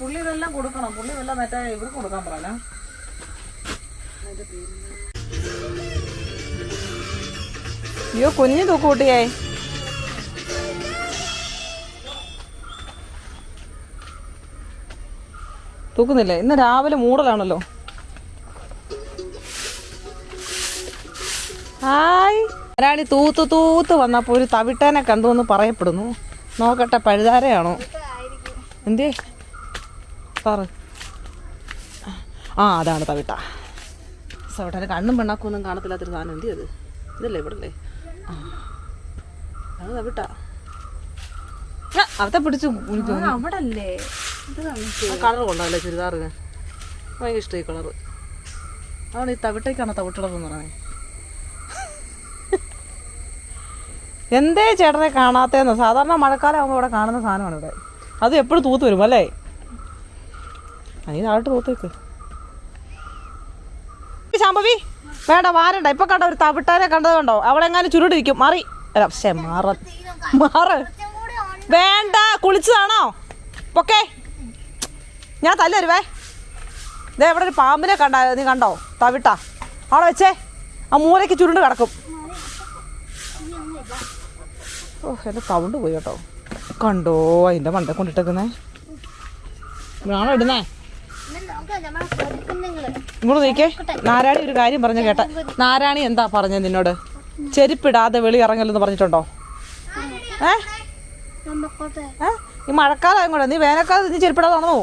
പുള്ളി ഇതെല്ലാം കൊടുക്കണം. പുള്ളി വല്ല മറ്റേ ഇവർക്ക് കൊടുക്കാൻ പറയല. അയ്യോ കുഞ്ഞു തൂക്കൂട്ടിയേ തൂക്കുന്നില്ലേ? ഇന്ന് രാവിലെ മൂടലാണല്ലോ. ഹായ്. ഒരാളി തൂത്ത് തൂത്ത് വന്നപ്പോൾ ഒരു തവിട്ടേനെ കണ്ടു എന്ന് പറയപ്പെടുന്നു. നോക്കട്ടെ പഴുതാരയാണോ? എന്തേ സാറ്. ആ അതാണ് തവിട്ട. സവിട്ട കണ്ണും പെണ്ണാക്കൊന്നും കാണത്തില്ലാത്തൊരു സാധനം എന്തി അത് ഇതല്ലേ ഇവിടല്ലേ? ആ അത് തവിട്ട. അവത്തെ പിടിച്ച് അവിടെ പിടിച്ചു ഇത് കളർ കൊണ്ടാവില്ലേ ചുരിദാറിന്? ഭയങ്കര ഇഷ്ടമായി കളർ അതാണ് ഈ തവിട്ടേക്കാണ് തവിട്ടുള്ളതെന്ന് എന്ന് പറയുന്നത്. എന്തേ ചേട്ടനെ കാണാത്തേന്ന്? സാധാരണ മഴക്കാലം ആകുമ്പോൾ ഇവിടെ കാണുന്ന സാധനമാണ് ഇവിടെ. അത് എപ്പോഴും തൂത്ത് വരും അല്ലേ? നീ താഴോട്ട് തൂത്ത് ശാമ്പവി വേണ്ട വാരണ്ട. ഇപ്പൊ കണ്ട ഒരു തവിട്ടാനെ കണ്ടത് കണ്ടോ? അവളെങ്ങാനും ചുരുട്ടിരിക്കും മാറി. അല്ല പക്ഷേ മാറ. മാറ്. വേണ്ട കുളിച്ചതാണോ? പൊക്കേ. ഞാൻ തല്ലരുവേ ദേ ഇവിടെ ഒരു പാമ്പിനെ കണ്ട നീ കണ്ടോ? തവിട്ടാ. അവിടെ വെച്ചേ. ആ മൂലയ്ക്ക് ചുരുണ്ട് കിടക്കും. ഓ എന്റെ തവിണ്ട് പോയി കേട്ടോ. കണ്ടോ അതിന്റെ മണ്ട കൊണ്ടിട്ടേക്കുന്നേ. ഇതാണോ ഇടുന്നേ? ഇങ്ങോട്ട് നീക്കേ. നാരായണി ഒരു കാര്യം പറഞ്ഞു കേട്ട. നാരായണി എന്താ പറഞ്ഞത് നിന്നോട്? ചെരുപ്പിടാതെ വെളി ഇറങ്ങലെന്ന് പറഞ്ഞിട്ടുണ്ടോ? ഏ? ഈ മഴക്കാലം കൂടെ നീ വേനൽക്കാലത്ത് നീ ചെരുപ്പിടാതെ നടന്നു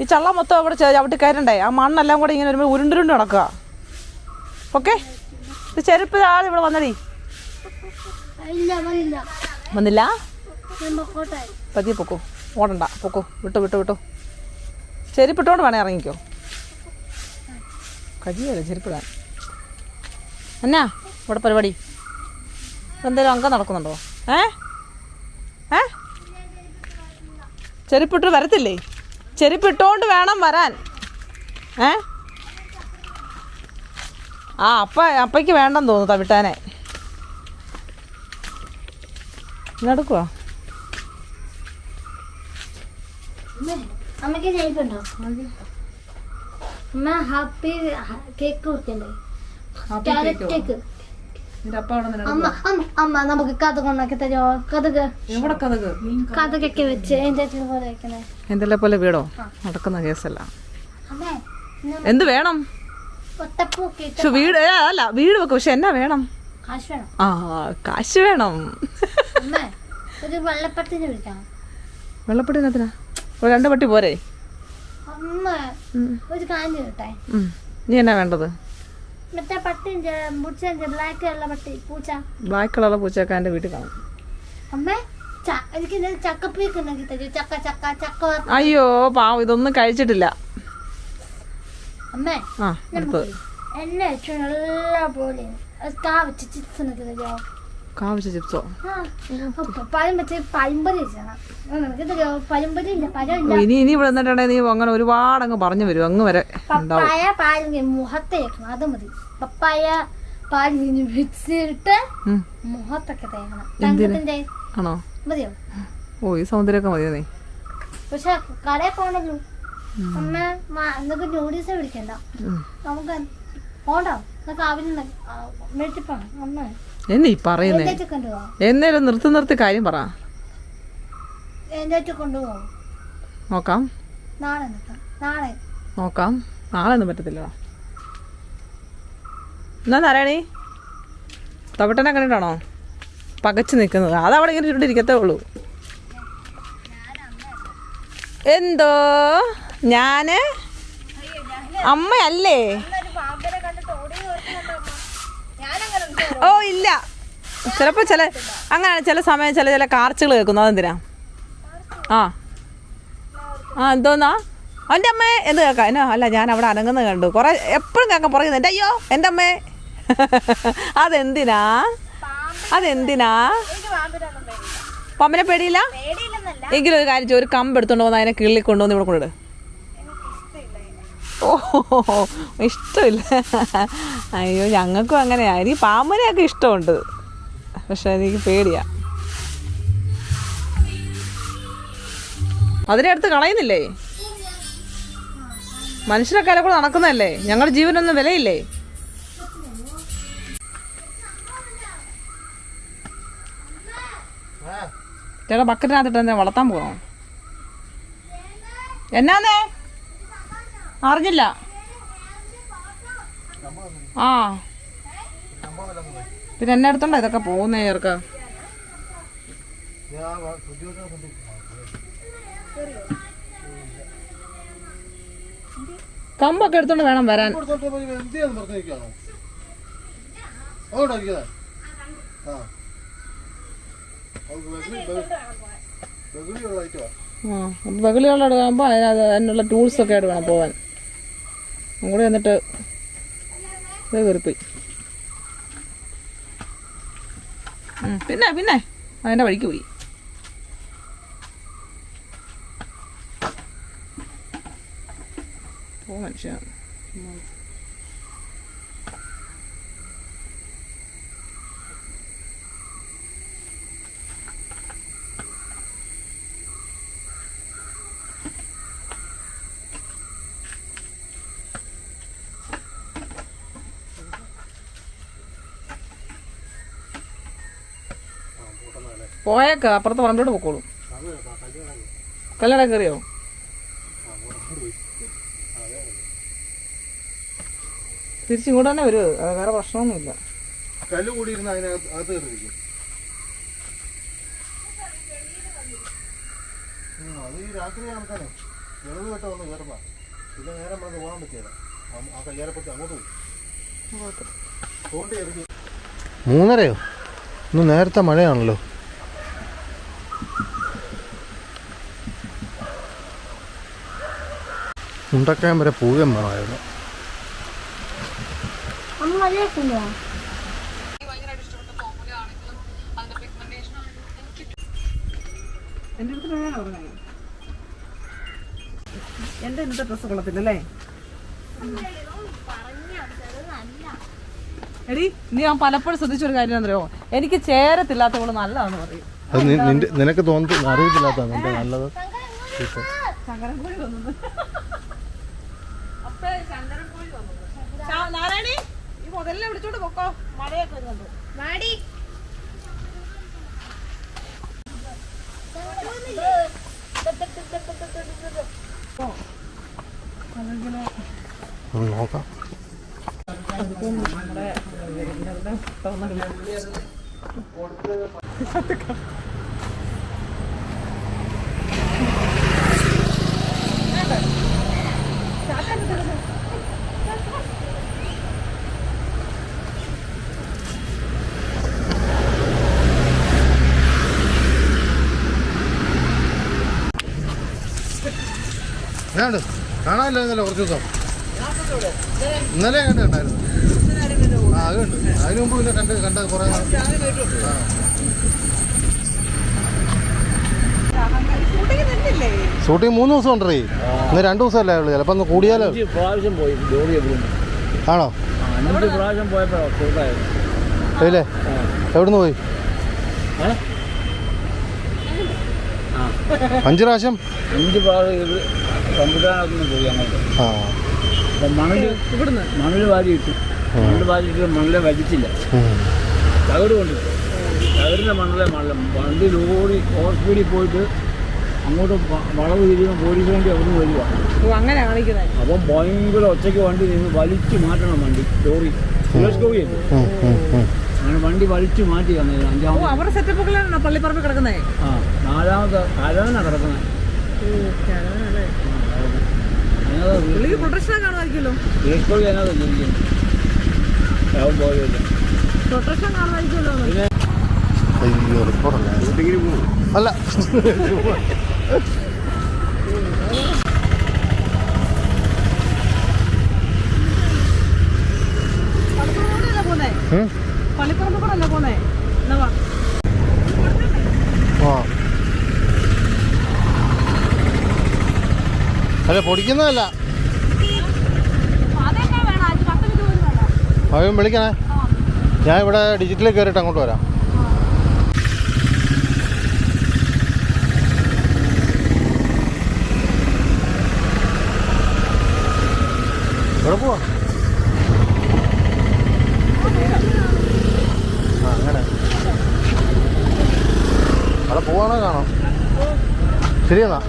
ഈ ചള്ള മൊത്തം അവിടെ ചവിട്ടി കയറണ്ടേ ആ മണ്ണെല്ലാം കൂടെ ഇങ്ങനെ വരുമ്പോൾ ഉരുണ്ടുരുണ്ട് നടക്കുക. ഓക്കെ? ചെരുപ്പ് ആൾ ഇവിടെ വന്നടി. വന്നില്ല. പതിയെ പൊക്കോ. ഓടണ്ട. പൊക്കോ. വിട്ടു വിട്ടു വിട്ടു. ചെരുപ്പിട്ടോണ്ട് വേണേ ഇറങ്ങിക്കോ. കഴിയല്ലോ ചെരുപ്പിടാൻ. എന്നാ ഇവിടെ പരിപാടി. എന്തെങ്കിലും അങ്ക നടക്കുന്നുണ്ടോ? ഏ? ഏ? ചെരുപ്പിട്ട് വരത്തില്ലേ? ചെരുപ്പിട്ടോണ്ട് വേണം വരാൻ. ഏ? ആ അപ്പ അപ്പയ്ക്ക് വേണ്ടെന്ന് തോന്നുന്നു തവിട്ടാനെ നടക്കുവാ. അമ്മയ്ക്ക് ജയിപ്പുണ്ടോ അമ്മ ഹാപ്പി കേക്ക് കുറിക്കണ്ടേ ക്യാരറ്റ് കേക്ക് അമ്മ നമുക്ക് കഥ ഉണ്ടാക്കി തരുമോ? കഥക്. എവിടെ കഥക്? കഥകൊക്കെ വെച്ച് എന്തെല്ലാം പോലെ വീടോ? നടക്കുന്ന കേസല്ല. എന്ത് വേണം? വീട് അല്ല വീട് വെക്കും. പക്ഷെ എന്നാ വേണം? ആ കാശ് വേണം. വെള്ളപ്പത്തിന് വിളിക്കാം. വെള്ളപ്പെട്ടിനത്തിനാ ഒരു രണ്ട് പട്ടി പോരെ? നീ എന്നാ വേണ്ടത്? മറ്റേ പട്ടി മുടിച്ച ബ്ലാക്ക് കളർ പട്ടി പൂച്ച. ബാക്കിയുള്ള പൂച്ചയൊക്കെ എന്റെ വീട്ടിൽ കാണും. അമ്മേ എനിക്ക് ഇത് ചക്കപ്പീക്ക് തരൂ. ചക്ക ചക്ക ചക്ക വറുത്ത- അയ്യോ പാവം ഇതൊന്നും കഴിച്ചിട്ടില്ല. അമ്മേ ആ അടുത്തത് എന്നെ നല്ല പോലെ കാവിച്ച ചിപ്സോ ഇനി ഇനി ഇവിടെ നിന്നിട്ടുണ്ടെ നീ അങ്ങനെ ഒരുപാട് അങ്ങ് പറഞ്ഞു വരും. അങ്ങ് വരെ പപ്പായ മുഖത്ത് അത് മതി. പപ്പായ. മുഖത്തൊക്കെ തേക്കണം? തങ്കത്തിന്റെ ആണോ? മതിയോ? ഓ ഈ സൗന്ദര്യമൊക്കെ മതിയോ നീ? പക്ഷെ കടയിൽ പോണല്ലോ അമ്മ മ- നമുക്ക് നൂഡിൽസ് നമുക്ക് പോണ്ടോ? നമുക്ക് അവിടെ മേടിച്ച് അമ്മ. എന്നെ പറയുന്നേ? എന്നേലും നിർത്തി നിർത്തി കാര്യം പറ. നോക്കാം. നോക്കാം. നാളെ ഒന്നും പറ്റത്തില്ല എന്നാ നാരായണി തവിട്ടനെ കണ്ടിട്ടാണോ? പകച്ചു നിൽക്കുന്നത്. അതവിടെ ഇങ്ങനെ ചുരുണ്ടിരിക്കത്തേ ഉള്ളൂ. എന്തോ? ഞാൻ? അമ്മയല്ലേ ഓ ഇല്ല ചിലപ്പോൾ ചില അങ്ങനെയാണ് ചില സമയം ചില ചില കാർച്ചുകൾ കേൾക്കുന്നു അതെന്തിനാ? ആ. ആ എന്തോന്നാ? എന്റെ അമ്മേ എന്ത് കേൾക്കാം? എന്നോ അല്ല ഞാൻ അവിടെ അനങ്ങുന്നത് കണ്ടു. കുറേ എപ്പോഴും കേൾക്കാൻ പറയുന്നത്. എന്റെ അയ്യോ എന്റെ അമ്മേ. അതെന്തിനാ? അതെന്തിനാ? പമ്മനെ പേടിയില്ല? എങ്കിലും ഒരു കാര്യം ഒരു കമ്പ് എടുത്തുകൊണ്ട് വന്ന് അതിനെ കിള്ളി കൊണ്ടുവന്ന് ഇവിടെ കൊണ്ടിട് ഓ ഇഷ്ടമില്ല. അയ്യോ ഞങ്ങൾക്കും അങ്ങനെയാണ് എനിക്ക് പാമ്പനെയൊക്കെ ഇഷ്ടമുണ്ട്. പക്ഷെ എനിക്ക് പേടിയാ. അതിനെടുത്ത് കളയുന്നില്ലേ? മനുഷ്യരൊക്കെ അതിലെ കൂടെ നടക്കുന്നതല്ലേ? ഞങ്ങളുടെ ജീവനൊന്നും വിലയില്ലേ? ചേട്ടാ ബക്കറ്റിനകത്തിട്ട് എന്താ വളർത്താൻ പോകണോ എന്നാന്നേ? അറിഞ്ഞില്ല. ആ. പിന്നെ എന്നെ അടുത്തുണ്ടോ? ഇതൊക്കെ പോകുന്നേ ചേർക്ക. കമ്പൊക്കെ എടുത്തോണ്ട് വേണം വരാൻ. ബഹളികളുടെ ആകുമ്പോൾ അതിനകത്ത് അതിനുള്ള ടൂൾസ് ഒക്കെ ആയിട്ട് വേണം പോവാൻ. അങ്ങോട്ട് വന്നിട്ട് ഇത് കയറിപ്പോയി. പിന്നെ പിന്നെ. അതിന്റെ വഴിക്ക് പോയി. ഓ മനുഷ്യ. പോയേക്ക അപ്പുറത്ത് പറമ്പോട്ട് പൊക്കോളൂ. കല്ലട കയറിയോ? തിരിച്ചിങ്ങോട്ട് തന്നെ വരൂ അത് വേറെ പ്രശ്നമൊന്നുമില്ല. കല്ല് കൂടിയിരുന്ന് അതിനകത്ത് അകത്ത് കയറിയിരിക്കും ഉം, അത് ഈ രാത്രി കണക്കാണ് വെറുതെ കേട്ടോ ഒന്ന് കയറുന്ന പിന്നെ നേരം പറഞ്ഞ് പോകാൻ പറ്റിയല്ല ആ അങ്ങോട്ട് പോയി തോണ്ടി എറിഞ്ഞു മൂന്നരയോ? ഇന്ന് നേരത്തെ മഴയാണല്ലോ. മുണ്ടക്കയം വരെ പോവുകയും വേണമായിരുന്നു. എന്റെ ഇന്നത്തെ ഡ്രസ് കൊള്ളത്തില്ലല്ലേ? എടി നീ ഞാൻ പലപ്പോഴും ശ്രദ്ധിച്ചൊരു കാര്യം എന്നറിയോ എനിക്ക് ചേരത്തില്ലാത്തവൾ നല്ലതാന്ന് പറയും. നിനക്ക് തോന്നുന്നു അറിയത്തില്ലാത്തതാണ്. നിന്റെ നല്ലത്? ശങ്കരൻകോഴി വന്നത് അപ്പേ ശങ്കരൻകോഴി വന്നത് ശാ- നാരായണി ഈ മുതലിനെ വിളിച്ചോണ്ട് പൊക്കോ. മഴയൊക്കെ വരുന്നുണ്ട്. വാടി. നോക്കാം. ഞാണ്ട് കാണാനില്ല ഇന്നലെ കുറച്ച് ദിവസം. ഇന്നലെ കണ്ട് കണ്ടായിരുന്നു. ആ അത് കണ്ട്. അതിന് മുമ്പ് പിന്നെ കണ്ട് കണ്ട കുറേ ആ. ഷൂട്ടിങ് മൂന്ന് ദിവസം ഉണ്ടേ ഇന്ന് രണ്ട് ദിവസമല്ലേ ഉള്ളൂ. ചിലപ്പോൾ ഒന്ന് കൂടിയാലോ? അഞ്ച് പ്രാവശ്യം പോയി ജോലി എവിടുന്ന് ആണോ? അഞ്ച് പ്രാവശ്യം പോയപ്പോഴോ സുഖമായിരുന്നു ഇല്ലേ എവിടുന്ന് പോയി? അഞ്ച് പ്രാവശ്യം? അഞ്ച് പ്രാവശ്യം ആ. അപ്പം മണൽ ഇവിടുന്ന്? മണൽ വാരി ഇട്ടു. മണൽ വാരിയിട്ട് മണലെ വലിച്ചില്ല. തകട് കൊണ്ടിട്ടു തകടിന്റെ മണലെ മണല വണ്ടി ലോറി ഹോസ്പിറ്റലിൽ പോയിട്ട് അങ്ങോട്ട് വളവ് തിരിയുമ്പോൾ പോലീസ് വണ്ടി അവിടെ നിന്ന് വരിക അങ്ങനെ കാണിക്കുന്നത് അപ്പം ഭയങ്കര ഒച്ചയ്ക്ക് വണ്ടി നിന്ന് വലിച്ചു മാറ്റണം വണ്ടി ലോറി. സുരേഷ് ഉം. അങ്ങനെ വണ്ടി വലിച്ചു മാറ്റി തന്നെ. അഞ്ചാമത് അവരുടെ സെറ്റപ്പുകളാണോ പള്ളിപ്പറമ്പ് കിടക്കുന്നേ. ആ നാലാമത്തെ അരവനാണ് കിടക്കുന്നത് കാണുമായിരിക്കുമല്ലോ? പ്രൊട്ടക്ഷൻ കാണുമായിരിക്കുമല്ലോ അയ്യോ അല്ല. പള്ളിപ്പറമ്പ് കൂടെ അല്ലേ. പോന്നേ. ആ. അല്ല പൊടിക്കുന്നതല്ല. അവയും വിളിക്കണേ. ഞാൻ ഇവിടെ ഡിജിറ്റലിൽ കയറിയിട്ട് അങ്ങോട്ട് വരാം. അങ്ങനെ. അവിടെ പോവാണോ കാണാം? ശരിയെന്നാ.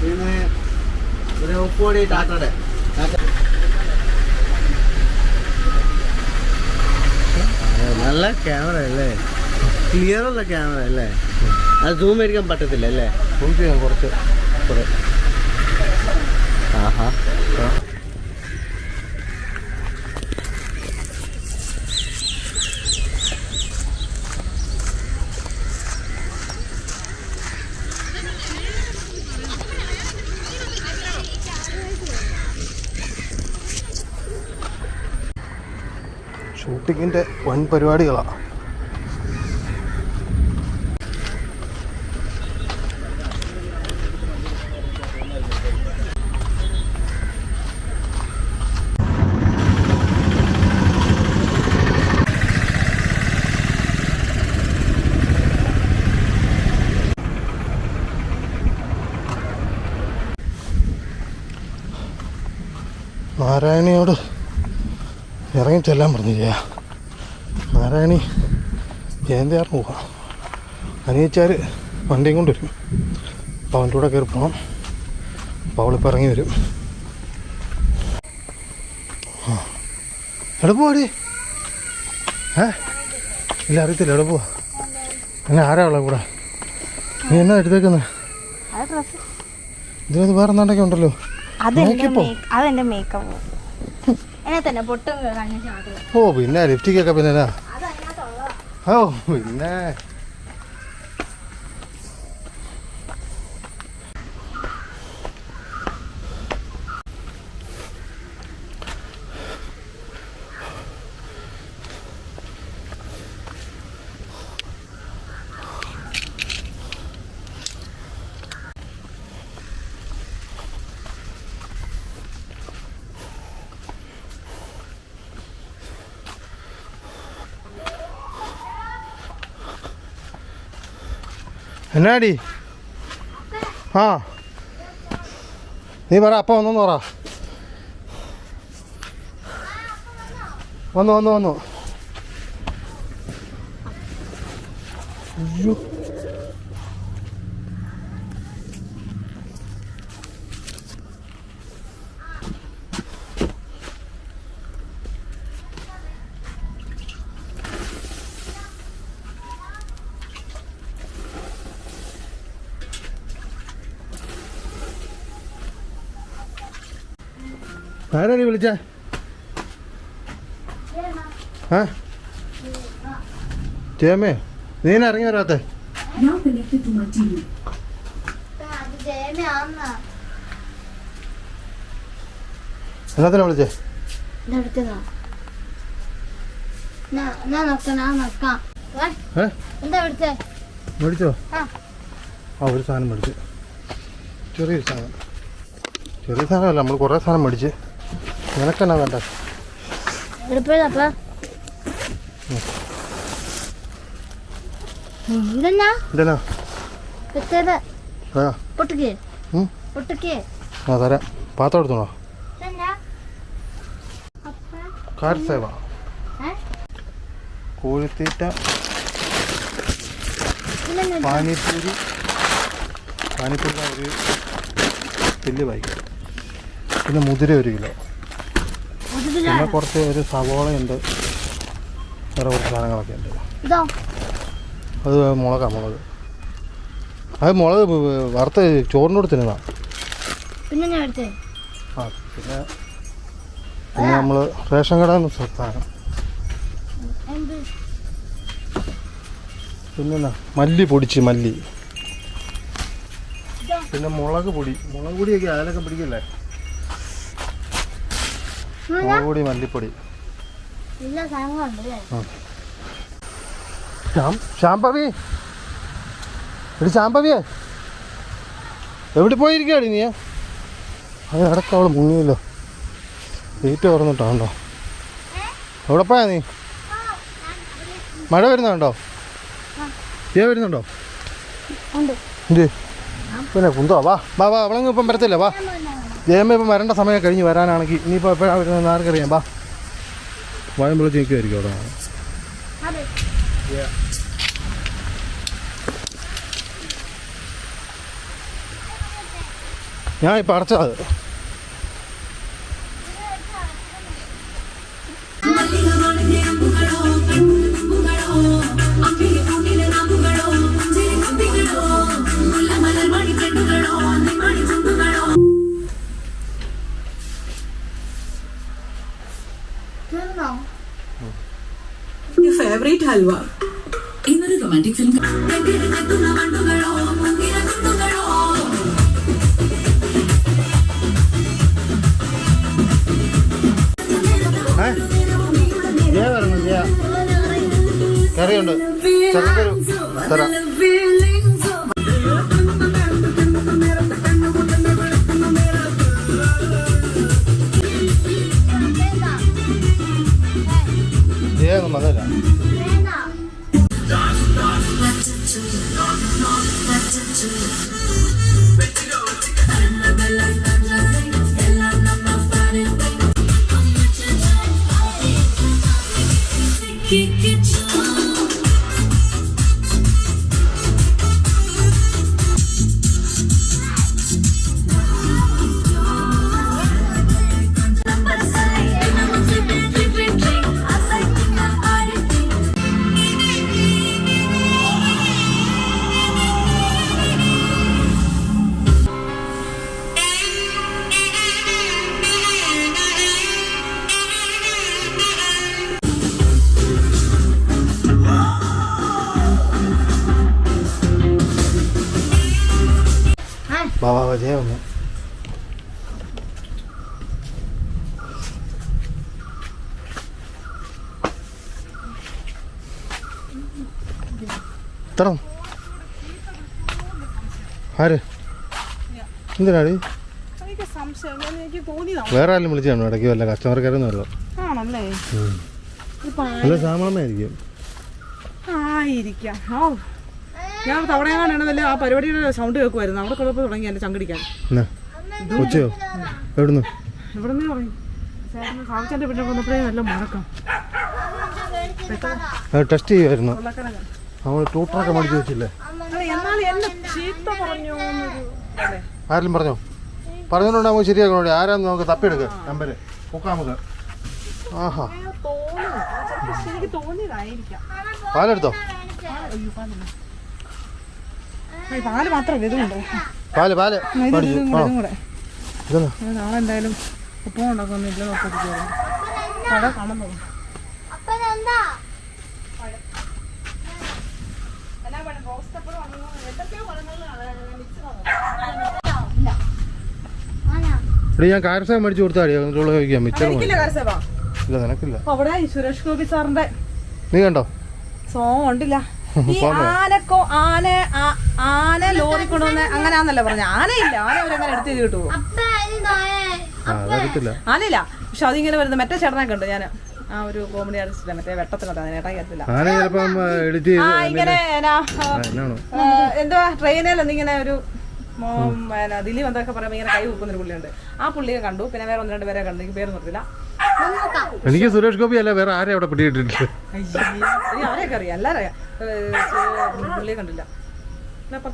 പിന്നെ ഉപ്പുപൊടി ടാറ്റയുടെ. നല്ല ക്യാമറ അല്ലേ? ക്ലിയർ ഉള്ള ക്യാമറ അല്ലേ? അത് സൂം അടിക്കാൻ പറ്റത്തില്ല അല്ലേ? സൂം ചെയ്യാം കുറച്ച് കൂടെ ആഹാ. വൻ പരിപാടികളാണ് നാരായണിയോട് ഇറങ്ങി ചെല്ലാൻ പറഞ്ഞില്ല? നാരായണി ജയന്തിയാറിന് പോവാം? അനിയച്ചാർ വണ്ടിയും കൊണ്ട് വരും. അപ്പോൾ അവന്റെ കൂടെ കയറി പോകണം അപ്പോൾ അവളിപ്പോൾ ഇറങ്ങി വരും. ആ. എവിടെ പോവാടി ഏ? ഇല്ല അറിയത്തില്ല എവിടെ പോവാ? ആരാളെ ആരാ ഉള്ള കൂടെ? നീ എന്നാ എടുത്തേക്കുന്നത് ഇതിനകത്ത് വേറെ എന്താണ്ടൊക്കെ ഉണ്ടല്ലോ. ഓ പിന്നെ ലിപ്റ്റിക്കൊക്കെ പിന്നെ എന്നാ ഓ പിന്നെ എന്നാടി? ആ. നീ പറ അപ്പം വന്നു പറ. വന്നു വന്നു വന്നു അയ്യോ ആരാടി വിളിച്ച? ആ? ചേമേ നീ എന്നെ ഇറങ്ങി വരാത്ത. എന്നാത്തിനാ വിളിച്ചേ? മേടിച്ചോ. ആ ഒരു സാധനം മേടിച്ചു. ചെറിയൊരു സാധനം. ചെറിയ സാധനമല്ല നമ്മൾ കുറേ സാധനം മേടിച്ച്. നിനക്കെന്നാ വേണ്ട? ആ. തരാം. പാത്രം എടുത്തോണോ? കാർ സേവ? കോഴിത്തീറ്റ പാനിപ്പൂരി. പാനിപ്പൂരി ഒരു വലിയ ബൈക്ക് പിന്നെ മുതിര ഒരു കിലോ. പിന്നെ കുറച്ച് ഒരു സവോളയുണ്ട്. വേറെ കുറച്ച് സാധനങ്ങളൊക്കെ ഉണ്ട്. അത് മുളകാ മുളക്. അത് മുളക് വറുത്ത് ചോറിനോട് തിന്നതാ. പിന്നെ ആ പിന്നെ പിന്നെ നമ്മൾ റേഷൻ കട സാധനം. പിന്നെന്നാ പിന്നെ മല്ലി പൊടിച്ച് മല്ലി. പിന്നെ മുളക് പൊടി. മുളക് പൊടിയൊക്കെ അതിലൊക്കെ പിടിക്കില്ലേ? മുളക് പൊടി മല്ലിപ്പൊടി. ശ്യാം എടി ശ്യാംപവിയേ. എവിടെ പോയിരിക്കുകയാണ് നീ? അത് അടക്കം അവൾ മുങ്ങിയല്ലോ. ഗേറ്റ് തുറന്നിട്ടാണ്ടോ എവിടെ പോയാ നീ? മഴ വരുന്നുണ്ടോ ഏ വരുന്നുണ്ടോ? ഉണ്ട്. പിന്നെ കുന്തോ വാ. വാ വാ അവളങ്ങ് ഇപ്പം വരത്തില്ല വാ. ജയമ്മ ഇപ്പം വരേണ്ട സമയം കഴിഞ്ഞ് വരാനാണെങ്കിൽ ഇനിയിപ്പോൾ എപ്പോഴാണ് വരുന്നത് ആർക്കറിയാം വാ വായം വിളിച്ച് നിൽക്കുമായിരിക്കും അവിടെ. അതെ. ഞാൻ ഇപ്പം അടച്ചത്. ഫേവറേറ്റ് ഹൽവ ഇന്നൊരു റൊമാന്റിക് ഫിലിം കറിയുണ്ട്. തരാം. ഒന്നും വന്നില്ല വേണ്ട വാ വാ ഒന്ന് ഇത്ര? ആര്? എന്തിനാടി? വേറെ ആരും വിളിച്ചാണോ ഇടയ്ക്ക് വല്ല കസ്റ്റമർ കയറുന്നല്ലോ ആണല്ലേ? നല്ല ആയിരിക്കാം. ഓ ഞാൻ തവണയാണ് വല്ല ആ പരിപാടിയുടെ സൗണ്ട് കേൾക്കുമായിരുന്നു. അവിടെ കുഴപ്പം തുടങ്ങി എന്നെ ചങ്കടിക്കാൻ. ഉച്ചയോ എവിടുന്ന്? സാവിച്ചാന്റെ വീട്ടിൽ വന്നപ്പോഴേ നല്ല മുഴക്കം അത് ടെസ്റ്റ് ചെയ്യുമായിരുന്നു കൊള്ളക്കാരൻ നമ്മൾ ടൂട്ടറൊക്കെ മേടിച്ച് വെച്ചില്ലേ? ആരെങ്കിലും പറഞ്ഞോ? പറഞ്ഞിട്ടുണ്ട് നമുക്ക് ശരിയാക്കണോടി ആരാന്ന് നമുക്ക് തപ്പിയെടുക്കുക നമ്പര്. പൊക്കാം നമുക്ക്. ആഹാ. പാലെടുത്തോ? പാൽ മാത്രമല്ല ഇതുമുണ്ട് പാൽ പാൽ. ഇത് കൂടെ നാളെ എന്തായാലും ഉപ്പും കട കാണുന്നു. എടി ഞാൻ കാരസേവ മേടിച്ചു കൊടുത്താടിയോ എന്നിട്ടുള്ള കഴിക്കാം. മിച്ചർ ഇല്ല നിനക്കില്ല. അവിടെ സുരേഷ് ഗോപി സാറിന്റെ നീ കണ്ടോ? സോങ് ഉണ്ടില്ല. ഈ ആനക്കോ ആന ആന ലോറി കൊണ്ടുവന്ന് അങ്ങനെയാന്നല്ലേ പറഞ്ഞ. ആനയില്ല ആന അവരങ്ങനെ എടുത്ത് കിട്ടുമോ കിട്ടു ആനയില്ല. പക്ഷെ അതിങ്ങനെ വരുന്നത് മറ്റേ ചേട്ടനെ കണ്ടു ഞാൻ ആ ഒരു കോമഡി ആർട്ടിസ്റ്റ് മറ്റേ വെട്ടത്തിനകത്ത് അതിനേട്ടാ ആ ഇങ്ങനെ എന്തുവാ ട്രെയിനിൽ എന്തിങ്ങനെ ഒരു ദിലീപ് എന്തൊക്കെ പറയുമ്പോൾ ഇങ്ങനെ കൈ വെക്കുന്ന ഒരു പുള്ളിയുണ്ട്. ആ പുള്ളിയെ കണ്ടു. പിന്നെ വേറെ ഒന്ന് രണ്ട് പേരെ കണ്ടു. എനിക്ക് പേര് നിർത്തില്ല എനിക്ക് സുരേഷ് ഗോപി അല്ല വേറെ ആരെയും അവിടെ പിടിയിട്ടിട്ടുണ്ട് അവരെയൊക്കെ ആരെയൊക്കെ അറിയാം? എല്ലാവരും അറിയാം പുള്ളിയെ കണ്ടില്ല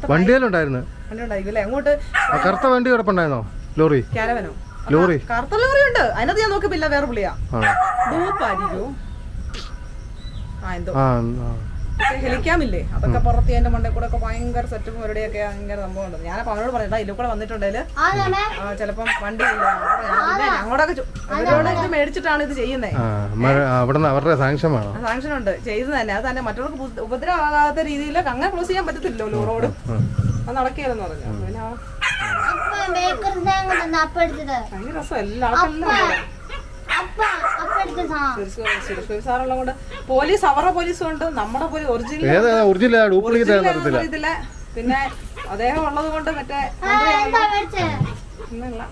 വണ്ടിയിലുണ്ടായിരുന്നു അങ്ങോട്ട് കറുത്ത വണ്ടി കിടപ്പുണ്ടായിരുന്നോ ലോറി ക്യാരവനോ ലോറി കറുത്ത ലോറി ഉണ്ട് അതിനകത്ത് ഞാൻ നോക്കിപ്പില്ല വേറെ പുള്ളിയാ ഡൂപ്പായിരിക്കും ആ എന്തോ ഹെലിക്കാമില്ലേ അതൊക്കെ പുറത്ത് എന്റെ മണ്ടേ കൂടെ ഒക്കെ ഭയങ്കര സെറ്റും അവരുടെയൊക്കെ ഭയങ്കര സംഭവം ഉണ്ട് ഞാനപ്പോ അവനോട് പറഞ്ഞിട്ടാ ഇതിൽ കൂടെ വന്നിട്ടുണ്ടെങ്കിൽ ചിലപ്പം വണ്ടി ഞങ്ങളോടൊക്കെ ഇത് മേടിച്ചിട്ടാണ് ഇത് ചെയ്യുന്നത് അവരുടെ സാങ്ഷൻ വേണം? സാങ്ഷൻ ഉണ്ട്. ചെയ്തു തന്നെ. അത് തന്നെ മറ്റവർക്ക് ബു- ഉപദ്രവമാകാത്ത രീതിയിൽ അങ്ങനെ ക്ലോസ് ചെയ്യാൻ പറ്റത്തില്ലല്ലോ റോഡ് അത് നടക്കുകയെന്ന് പറഞ്ഞു. പിന്നെ ഭയങ്കര രസം എല്ലാ ആൾക്കെല്ലാം സാറുള്ള കൊണ്ട് പോലീസ് അവരുടെ പോലീസും ഉണ്ട് നമ്മുടെ പോലീസ് ഒറിജിനൽ ഏതാ ഒറിജിനൽ ഡ്യൂപ്ലിക്കേറ്റ് ആണെന്ന് അറിയത്തില്ല അറിയത്തില്ല. പിന്നെ അദ്ദേഹം ഉള്ളത് കൊണ്ട് മറ്റേ ഒന്നുമില്ല.